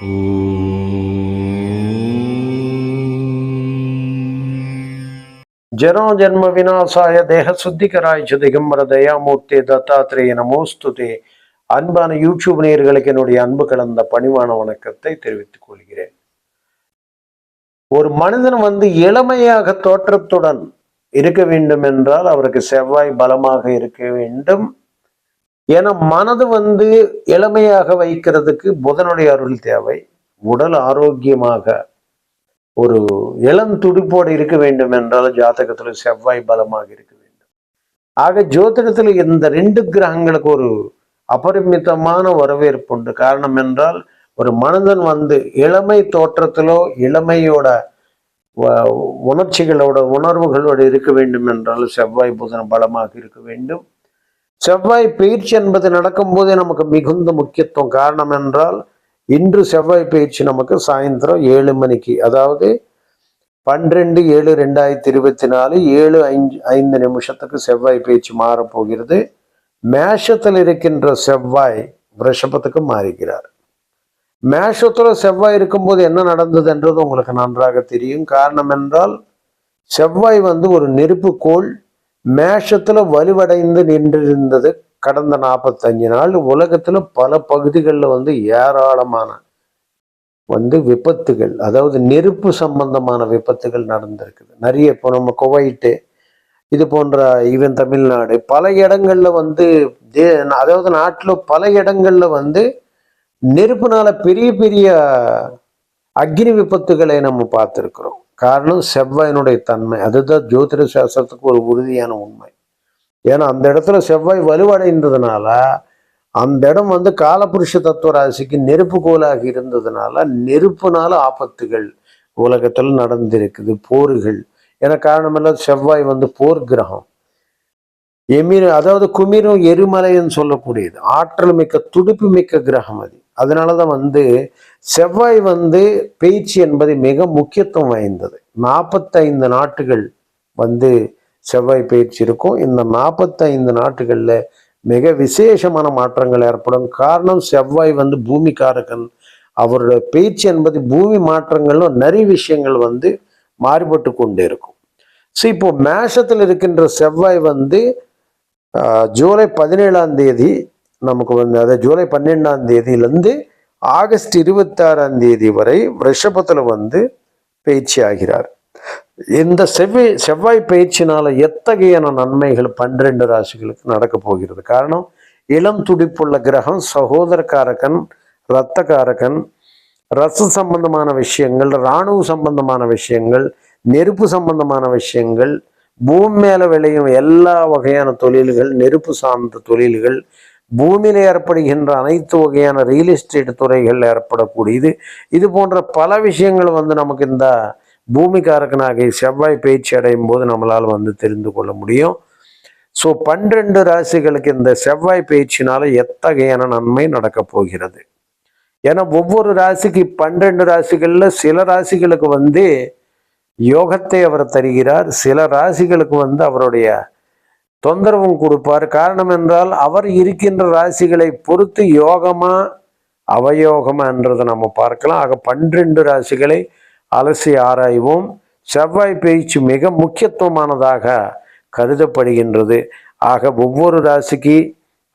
ஜனோ ஜன்ம வினாசாய தேக சுத்திகராய்ச்சு திகம்பர தயாமூர்த்தி தத்தாத்திரேய நமோஸ்துதே. அன்பான யூடியூப் நேயர்களுக்கு என்னுடைய அன்பு கலந்த பணிவான வணக்கத்தை தெரிவித்துக் கொள்கிறேன். ஒரு மனிதன் வந்து இளமையாக தோற்றத்துடன் இருக்க வேண்டும் என்றால் அவருக்கு செவ்வாய் பலமாக இருக்க வேண்டும். ஏன்னா மனது வந்து இளமையாக வைக்கிறதுக்கு புதனுடைய அருள் தேவை. உடல் ஆரோக்கியமாக ஒரு இளம் துடிப்போடு இருக்க வேண்டும் என்றால் ஜாதகத்தில் செவ்வாய் பலமாக இருக்க வேண்டும். ஆக ஜோதிடத்தில் இந்த ரெண்டு கிரகங்களுக்கு ஒரு அபரிமிதமான வரவேற்பு உண்டு. காரணம் என்றால் ஒரு மனிதன் வந்து இளமை தோற்றத்திலோ இளமையோட வ- உணர்ச்சிகளோட உணர்வுகளோடு இருக்க வேண்டும் என்றால் செவ்வாய் புதன் பலமாக இருக்க வேண்டும். செவ்வாய் பயிற்சி என்பது நடக்கும்போதே நமக்கு மிகுந்த முக்கியத்துவம். காரணம் என்றால் இன்று செவ்வாய் பயிற்சி நமக்கு சாயந்தரம் ஏழு மணிக்கு அதாவது பன்னிரெண்டு ஏழு ரெண்டாயிரத்தி இருபத்தி நாலு ஏழு ஐந்து ஐந்து நிமிஷத்துக்கு செவ்வாய் பயிற்சி மாறப்போகிறது. மேஷத்தில் இருக்கின்ற செவ்வாய் ரிஷபத்துக்கு மாறுகிறார். மேஷத்துல செவ்வாய் இருக்கும்போது என்ன நடந்தது என்றது உங்களுக்கு நன்றாக தெரியும். காரணம் என்றால் செவ்வாய் வந்து ஒரு நெருப்பு கோள். மேஷத்துல வலுவடைந்து நின்றிருந்தது கடந்த நாற்பத்தஞ்சு நாள். உலகத்துல பல பகுதிகளில் வந்து ஏராளமான வந்து விபத்துகள் அதாவது நெருப்பு சம்பந்தமான விபத்துகள் நடந்திருக்குது. நிறைய இப்போ நம்ம குவைட்டு இது போன்ற ஈவன் தமிழ்நாடு பல இடங்களில் வந்து தே அதாவது நாட்டில் பல இடங்களில் வந்து நெருப்புனால பெரிய பெரிய அக்னி விபத்துகளை நம்ம பார்த்துருக்குறோம். காரணம் செவ்வாயினுடைய தன்மை. அதுதான் ஜோதிட சாஸ்திரத்துக்கு ஒரு உறுதியான உண்மை. ஏன்னா அந்த இடத்துல செவ்வாய் வலுவடைந்ததுனால அந்த இடம் வந்து காலபுருஷ தத்துவ ராசிக்கு நெருப்பு கோலாக இருந்ததுனால நெருப்புனால ஆபத்துகள் உலகத்தில் நடந்திருக்குது போர்கள். என காரணமெல்லாம் செவ்வாய் வந்து போர் கிரகம் எமிர் அதாவது குமிரும் எரிமலைன்னு சொல்லக்கூடியது. ஆற்றல் மிக்க துடிப்பு மிக்க கிரகம் அது. அதனால தான் வந்து செவ்வாய் வந்து பேச்சு என்பது மிக முக்கியத்துவம் வாய்ந்தது. நாற்பத்தைந்து நாட்டுகள் வந்து செவ்வாய் பயிற்சி இருக்கும். இந்த நாற்பத்தைந்து நாட்டுகளில் மிக விசேஷமான மாற்றங்கள் ஏற்படும். காரணம் செவ்வாய் வந்து பூமிக்காரகன். அவருடைய பேச்சு என்பது பூமி மாற்றங்களும் நிறைய விஷயங்கள் வந்து மாறுபட்டு கொண்டே இருக்கும். ஸோ இப்போ மேஷத்தில் இருக்கின்ற செவ்வாய் வந்து ஜூலை பதினேழாம் தேதி நமக்கு வந்து அதாவது ஜூலை பன்னெண்டாம் தேதியிலேருந்து ஆகஸ்ட் இருபத்தாறாம் தேதி வரை ரிஷபத்தில் வந்து பயிற்சி ஆகிறார். இந்த செவ்வாய் செவ்வாய் பயிற்சினால எத்தகையான நன்மைகள் பன்னிரண்டு ராசிகளுக்கு நடக்க போகிறது? காரணம் இளம் துடிப்புள்ள கிரகம் சகோதரக்காரகன் இரத்தக்காரகன் ரச சம்பந்தமான விஷயங்கள் இராணுவ சம்பந்தமான விஷயங்கள் நெருப்பு சம்பந்தமான விஷயங்கள் பூமி மேல விளையும் எல்லா வகையான தொழில்கள் நெருப்பு சார்ந்த தொழில்கள் பூமியில் ஏற்படுகின்ற அனைத்து வகையான ரியல் எஸ்டேட் துறைகள் ஏற்படக்கூடியது. இது போன்ற பல விஷயங்கள் வந்து நமக்கு இந்த பூமிக்காரகனாகிய செவ்வாய் பயிற்சி அடையும் போது நம்மளால் வந்து தெரிந்து கொள்ள முடியும். ஸோ பன்னிரண்டு ராசிகளுக்கு இந்த செவ்வாய் பயிற்சினால எத்தகையான நன்மை நடக்கப் போகிறது? ஏன்னா ஒவ்வொரு ராசிக்கு பன்னிரெண்டு ராசிகளில் சில ராசிகளுக்கு வந்து யோகத்தை அவர் தருகிறார். சில ராசிகளுக்கு வந்து அவருடைய தொந்தரவும் கொடுப்பார். காரணம் என்றால் அவர் இருக்கின்ற ராசிகளை பொறுத்து யோகமா அவயோகமா என்றதை நம்ம பார்க்கலாம். ஆக பன்னிரண்டு ராசிகளை அலசி ஆராய்வோம். செவ்வாய் பயிற்சி மிக முக்கியத்துவமானதாக கருதப்படுகின்றது. ஆக ஒவ்வொரு ராசிக்கு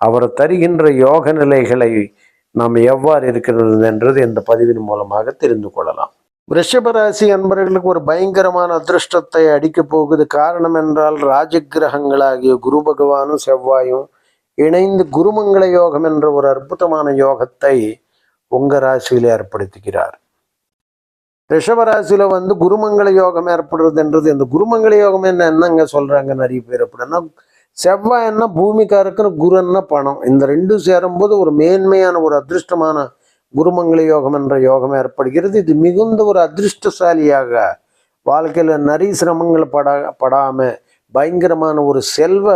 அவர் தருகின்ற யோக நிலைகளை நாம் எவ்வாறு இருக்கிறது என்றது இந்த பதிவின் மூலமாக தெரிந்து கொள்ளலாம். ரிஷபராசி அன்பர்களுக்கு ஒரு பயங்கரமான அதிர்ஷ்டத்தை அடிக்கப் போகுது. காரணம் என்றால் ராஜகிரகங்களாகிய குரு பகவானும் செவ்வாயும் இணைந்து குருமங்கள யோகம் என்ற ஒரு அற்புதமான யோகத்தை உங்க ராசியில ஏற்படுத்துகிறார். ரிஷபராசியில வந்து குருமங்கள யோகம் ஏற்படுறது என்றது இந்த குருமங்கள யோகம் என்ன என்னங்க சொல்றாங்க நிறைய பேர் அப்படின்னா செவ்வாய் என்ன பூமிக்காருக்குன்னு குருன்னா பணம். இந்த ரெண்டும் சேரும்போது ஒரு மேன்மையான ஒரு அதிர்ஷ்டமான குருமங்கள யோகம் என்ற யோகம் ஏற்படுகிறது. இது மிகுந்த ஒரு அதிர்ஷ்டசாலியாக வாழ்க்கையில் நிறைய சிரமங்கள் படா படாமல் பயங்கரமான ஒரு செல்வ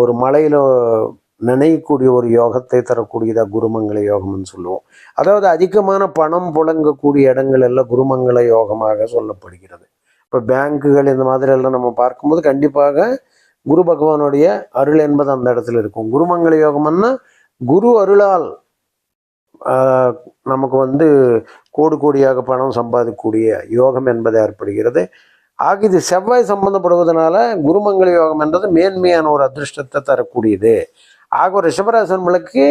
ஒரு மலையில் நினைக்கக்கூடிய ஒரு யோகத்தை தரக்கூடியதாக குருமங்கள யோகம்னு சொல்லுவோம். அதாவது அதிகமான பணம் புழங்கக்கூடிய இடங்கள் எல்லாம் குருமங்கள யோகமாக சொல்லப்படுகிறது. இப்போ பேங்குகள் இந்த மாதிரி எல்லாம் நம்ம பார்க்கும்போது கண்டிப்பாக குரு பகவானுடைய அருள் என்பது அந்த இடத்துல இருக்கும். குருமங்கள யோகம்னா குரு அருளால் நமக்கு வந்து கோடு கோடியாக பணம் சம்பாதிக்கக்கூடிய யோகம் என்பது ஏற்படுகிறது. ஆக இது செவ்வாய் சம்பந்தப்படுவதனால குருமங்கள யோகம் என்றது மேன்மையான ஒரு அதிர்ஷ்டத்தை தரக்கூடியது. ஆக ரிஷபராசன்களுக்கு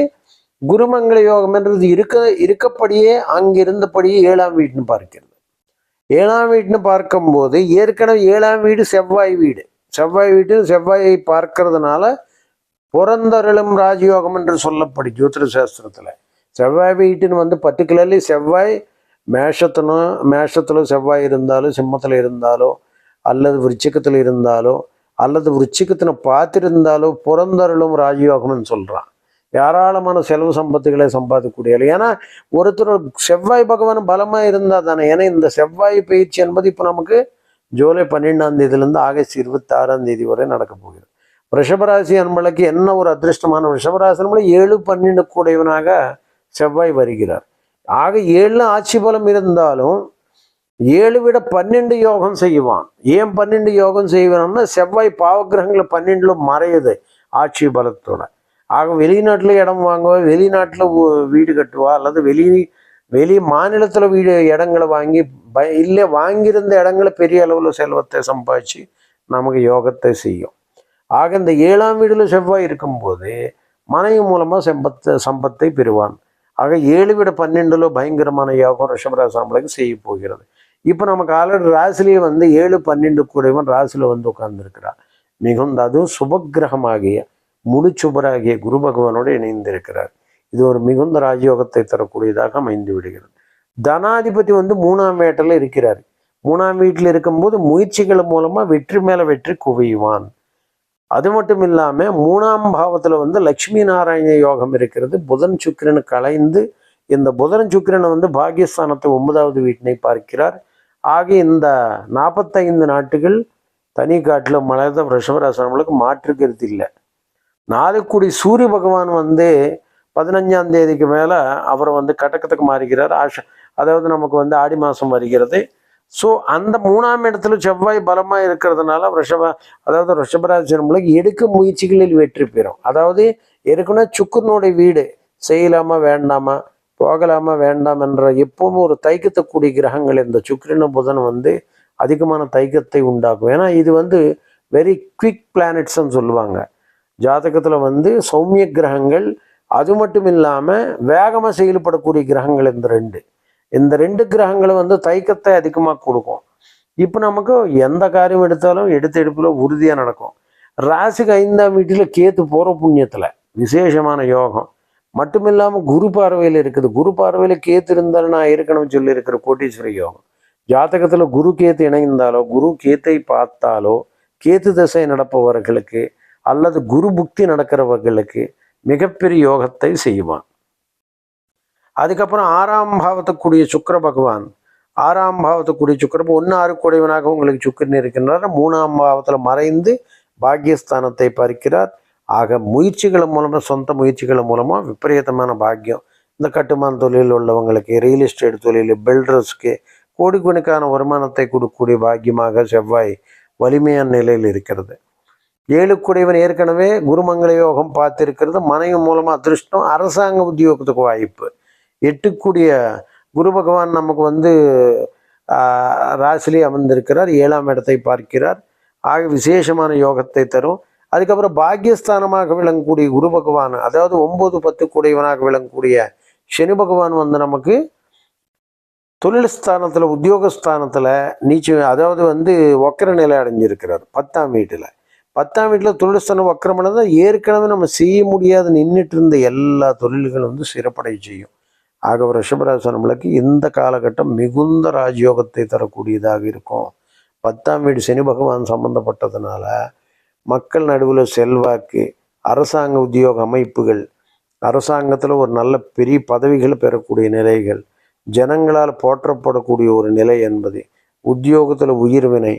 குருமங்கள யோகம் என்றது இருக்க இருக்கப்படியே அங்கிருந்தபடியே ஏழாம் வீட்டுன்னு பார்க்கிறது. ஏழாம் வீட்டுன்னு பார்க்கும்போது ஏற்கனவே ஏழாம் வீடு செவ்வாய் வீடு. செவ்வாய் வீட்டு செவ்வாயை பார்க்கறதுனால புறந்தருளும் ராஜயோகம் என்று சொல்லப்படி ஜோதிட சாஸ்திரத்தில். செவ்வாய் வீட்டுன்னு வந்து பர்டிகுலர்லி செவ்வாய் மேஷத்தினும் மேஷத்தில் செவ்வாய் இருந்தாலும் சிம்மத்தில் இருந்தாலோ அல்லது விருச்சிக்கத்தில் இருந்தாலோ அல்லது விருச்சிக்கத்தினை பார்த்துருந்தாலோ புறந்தருளும் ராஜயோகம்னு சொல்கிறான் ஏராளமான செலவு சம்பத்துகளை சம்பாதிக்கக்கூடிய ஏன்னா ஒருத்தர் செவ்வாய் பகவான் பலமாக இருந்தால் தானே. ஏன்னா இந்த செவ்வாய் பயிற்சி என்பது இப்போ நமக்கு ஜூலை பன்னெண்டாம் தேதியிலேருந்து ஆகஸ்ட் இருபத்தி ஆறாம் தேதி வரை நடக்க போகிறது. ரிஷபராசி அன்பளுக்கு என்ன ஒரு அதிர்ஷ்டமான ரிஷபராசி அன்பளை ஏழு பன்னெண்டு கூடையவனாக செவ்வாய் வருகிறார். ஆக ஏழு ஆட்சி பலம் இருந்தாலும் ஏழு விட பன்னெண்டு யோகம் செய்வான். ஏன் பன்னெண்டு யோகம் செய்வான்னா செவ்வாய் பாவகிரகங்களை பன்னெண்டுல மறையுது ஆட்சி பலத்தோட. ஆக வெளிநாட்டில் இடம் வாங்குவா வெளிநாட்டில் வீடு கட்டுவா அல்லது வெளி வெளி மாநிலத்தில் வீடு இடங்களை வாங்கி ப இல்லை வாங்கியிருந்த இடங்களை பெரிய அளவில் செல்வத்தை சம்பாதிச்சு நமக்கு யோகத்தை செய்யும். ஆக இந்த ஏழாம் வீடுல செவ்வாய் இருக்கும்போது மனைவி மூலமா செம்பத்தை சம்பத்தை பெறுவான். ஆக ஏழு விட பன்னெண்டுல பயங்கரமான யோகம் ரிஷபராசாம்பளுக்கு செய்ய போகிறது. இப்போ நமக்கு ஆல்ரெடி ராசிலேயே வந்து ஏழு பன்னெண்டு கூடவன் ராசியில் வந்து உட்கார்ந்துருக்கிறார். மிகுந்த அதுவும் சுபக்கிரகமாகிய முழு சுபராகிய குரு பகவானோடு இணைந்திருக்கிறார். இது ஒரு மிகுந்த ராஜயோகத்தை தரக்கூடியதாக அமைந்து விடுகிறது. தனாதிபதி வந்து மூணாம் வீட்டில் இருக்கிறார். மூணாம் வீட்டில் இருக்கும்போது முயற்சிகள் மூலமாக வெற்றி மேலே வெற்றி குவியுவான். அது மட்டும் இல்லாமல் மூணாம் பாவத்தில் வந்து லக்ஷ்மி நாராயண யோகம் இருக்கிறது. புதன் சுக்கிரன் கலைந்து இந்த புதன் சுக்கிரன் வந்து பாகிஸ்தானத்தை ஒன்பதாவது வீட்டினை பார்க்கிறார். ஆக இந்த நாற்பத்தைந்து நாட்டுகள் தனி காட்டில் மலர்ந்த ரிஷபராசனங்களுக்கு மாற்று கருத்து இல்லை. நாலுக்குடி சூரிய பகவான் வந்து பதினஞ்சாம் தேதிக்கு மேலே அவர் வந்து கட்டக்கத்துக்கு மாறுகிறார். ஆஷ அதாவது நமக்கு வந்து ஆடி மாதம் வருகிறது. ஸோ அந்த மூணாம் இடத்துல செவ்வாய் பலமாக இருக்கிறதுனால ரிஷப அதாவது ரிஷபராஜனங்களுக்கு எடுக்கும் முயற்சிகளில் வெற்றி பெறும். அதாவது ஏற்கனவே சுக்கரனுடைய வீடு செய்யலாமா வேண்டாமா போகலாமா வேண்டாம் என்ற எப்பவும் ஒரு தைக்கத்தக்கூடிய கிரகங்கள் இந்த சுக்கிரனும் புதன் வந்து அதிகமான தைக்கத்தை உண்டாக்கும். ஏன்னா இது வந்து வெரி குவிக் பிளானட்ஸ்ன்னு சொல்லுவாங்க. ஜாதகத்தில் வந்து சௌமிய கிரகங்கள் அது மட்டும் இல்லாமல் வேகமாக செயல்படக்கூடிய கிரகங்கள் இந்த ரெண்டு. இந்த ரெண்டு கிரகங்களும் வந்து தைக்கத்தை அதிகமாக கொடுக்கும். இப்போ நமக்கு எந்த காரியம் எடுத்தாலும் எடுத்த எடுப்பில் உறுதியாக நடக்கும். ராசிக்கு ஐந்தாம் வீட்டில் கேத்து போகிற புண்ணியத்தில் விசேஷமான யோகம். மட்டும் இல்லாமல் குரு பார்வையில் இருக்குது. குரு பார்வையில் கேத்து இருந்தாலும் நான் ஏற்கனவே சொல்லியிருக்கிற கோட்டீஸ்வர யோகம். ஜாதகத்தில் குரு கேத்து இணைந்தாலோ குரு கேத்தை பார்த்தாலோ கேத்து தசை நடப்பவர்களுக்கு அல்லது குரு புக்தி நடக்கிறவர்களுக்கு மிகப்பெரிய யோகத்தை செய்வான். அதுக்கப்புறம் ஆறாம் பாவத்துக்குரிய சுக்கர பகவான். ஆறாம் பாவத்துக்குரிய சுக்கிர ஒன்று ஆறு கூடையவனாக உங்களுக்கு சுக்கிரன் இருக்கின்றார். மூணாம் பாவத்தில் மறைந்து பாக்கியஸ்தானத்தை பறிக்கிறார் ஆக முயற்சிகள் மூலமாக சொந்த முயற்சிகள் மூலமாக விபரீதமான பாக்கியம். இந்த கட்டுமான தொழில் உள்ளவங்களுக்கு ரியல் எஸ்டேட் தொழில் பில்டர்ஸ்க்கு கோடிக்கணக்கான வருமானத்தை கொடுக்கக்கூடிய பாக்கியமாக செவ்வாய் வலிமையான நிலையில் இருக்கிறது. ஏழு குடைவன் ஏற்கனவே குருமங்கள யோகம் பார்த்திருக்கிறது. மனைவி மூலமாக அதிர்ஷ்டம் அரசாங்க உத்தியோகத்துக்கு வாய்ப்பு. எட்டுக்கூடிய குரு பகவான் நமக்கு வந்து ராசிலே அமர்ந்திருக்கிறார். ஏழாம் இடத்தை பார்க்கிறார். ஆக விசேஷமான யோகத்தை தரும். அதுக்கப்புறம் பாக்கியஸ்தானமாக விளங்கக்கூடிய குரு பகவான் அதாவது ஒன்பது பத்து கூடியவனாக விளங்கக்கூடிய சனி பகவான் வந்து நமக்கு தொழில் ஸ்தானத்தில் உத்தியோகஸ்தானத்தில் நீச்ச அதாவது வந்து வக்கர நிலை அடைஞ்சிருக்கிறார் பத்தாம் வீட்டில். பத்தாம் வீட்டில் தொழில்ஸ்தானம் ஸ்தானம் தான் ஏற்கனவே நம்ம செய்ய முடியாது நின்றுட்டு இருந்த எல்லா தொழில்களும் வந்து சிறப்படை செய்யும். ஆக ரிஷபராசி நம்மளுக்கு இந்த காலகட்டம் மிகுந்த ராஜயோகத்தை தரக்கூடியதாக இருக்கும். பத்தாம் வீடு சனி பகவான் சம்பந்தப்பட்டதுனால மக்கள் நடுவில் செல்வாக்கு அரசாங்க உத்தியோக அமைப்புகள் அரசாங்கத்தில் ஒரு நல்ல பெரிய பதவிகளை பெறக்கூடிய நிலைகள் ஜனங்களால் போற்றப்படக்கூடிய ஒரு நிலை என்பது உத்தியோகத்தில் உயிர்வினை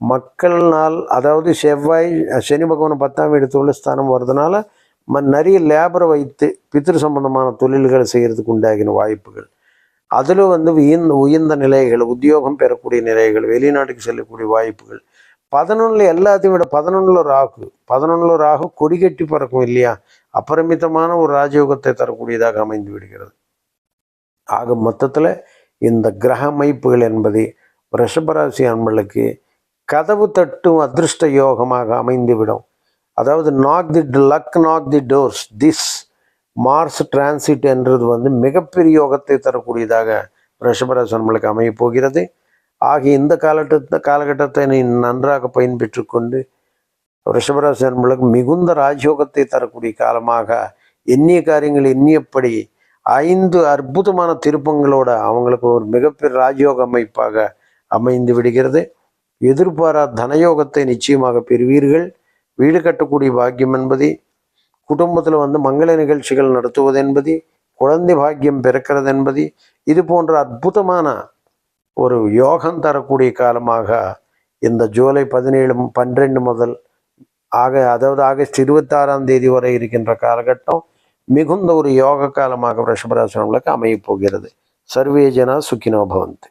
மக்கள்னால் அதாவது செவ்வாய் சனி பகவான் பத்தாம் வீடு தொழில் ஸ்தானம் வர்றதுனால நிறைய லேபரை வைத்து பித்திரு சம்பந்தமான தொழில்களை செய்கிறதுக்கு உண்டாகின வாய்ப்புகள். அதில் வந்து உயர்ந்த உயர்ந்த நிலைகள் உத்தியோகம் பெறக்கூடிய நிலைகள் வெளிநாட்டுக்கு செல்லக்கூடிய வாய்ப்புகள். பதினொன்றில் எல்லாத்தையும் விட பதினொன்றில் ராகு பதினொன்றில் ராகு கொடி கட்டி பறக்கும் இல்லையா? அபரிமிதமான ஒரு ராஜயோகத்தை தரக்கூடியதாக அமைந்து விடுகிறது. ஆக மொத்தத்தில் இந்த கிரக அமைப்புகள் என்பது ரிஷபராசி அன்பளுக்கு கதவு தட்டும் அதிர்ஷ்ட யோகமாக அமைந்துவிடும். அதாவது knock the luck knock the doors this Mars transit என்றது வந்து மிகப்பெரிய யோகத்தை தரக்கூடியதாக ரிஷபராசி நம்மளுக்கு அமையப் போகிறது. ஆகிய இந்த காலகட்ட காலகட்டத்தை நீ நன்றாக பயன்பெற்று கொண்டு ரிஷபராசி அன்பர்களுக்கு மிகுந்த ராஜயோகத்தை தரக்கூடிய காலமாக எண்ணிய காரியங்கள் எண்ணியபடி ஐந்து அற்புதமான திருப்பங்களோட அவங்களுக்கு ஒரு மிகப்பெரிய ராஜயோக அமைப்பாக அமைந்து விடுகிறது. எதிர்பாரா தனயோகத்தை நிச்சயமாக பெறுவீர்கள். வீடு கட்டக்கூடிய பாக்கியம் என்பது குடும்பத்தில் வந்து மங்கள நிகழ்ச்சிகள் நடத்துவது என்பது குழந்தை பாக்கியம் பிறக்கிறது என்பது இது போன்ற அற்புதமான ஒரு யோகம் தரக்கூடிய காலமாக இந்த ஜூலை பதினேழு பன்னிரெண்டு முதல் ஆக அதாவது ஆகஸ்ட் இருபத்தாறாம் தேதி வரை இருக்கின்ற காலகட்டம் மிகுந்த ஒரு யோக காலமாக ரிஷபராசனங்களுக்கு அமையப் போகிறது. சர்வே ஜனா சுக்கினோ பவந்தி.